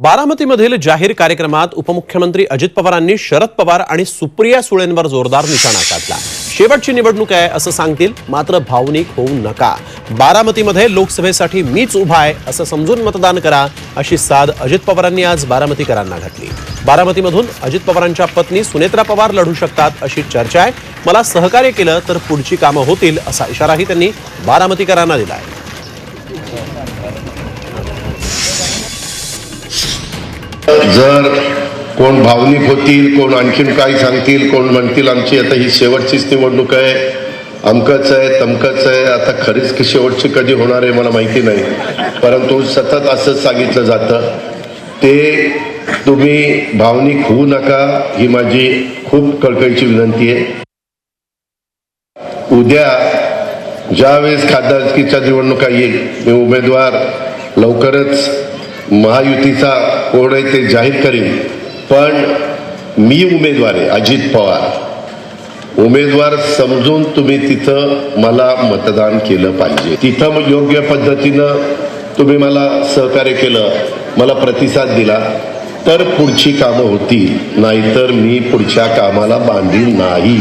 बारामतीमधील जाहीर कार्यक्रमात उपमुख्यमंत्री अजित पवारांनी शरद पवार आणि सुप्रिया सुळेंवर जोरदार निशाणा साधला. शेवटची निवडणूक आहे असं सांगतील मात्र भावनिक होऊ नका. बारामतीमध्ये लोकसभेसाठी मीच उभा आहे असं समजून मतदान करा अशी साध अजित पवारांनी आज बारामतीकरांना घातली. बारामतीमधून अजित पवारांच्या पत्नी सुनेत्रा पवार लढू शकतात अशी चर्चा आहे. मला सहकार्य केलं तर पुढची कामं होतील असा इशाराही त्यांनी बारामतीकरांना दिला आहे जर कोण भावनिक होतील कोण आणखीन काही सांगतील कोण म्हणतील आमची आता ही शेवटचीच निवडणूक आहे. अमकच आहे तमकच आहे. आता खरीच की शेवटची कधी होणार आहे मला माहिती नाही. परंतु सतत असंच सांगितलं जातं. ते तुम्ही भावनिक होऊ नका ही माझी खूप कळकळीची विनंती आहे. उद्या ज्यावेळेस खासदारकीच्या निवडणुका येईल मी उमेदवार लवकरच महायुतीचा कोण आहे ते जाहीर करीन. पण मी उमेदवार आहे अजित पवार. उमेदवार समजून तुम्ही तिथं मला मतदान केलं पाहिजे. तिथं मग योग्य पद्धतीनं तुम्ही मला सहकार्य केलं मला प्रतिसाद दिला तर पुढची कामं होतील. नाहीतर मी पुढच्या कामाला बांधील नाही.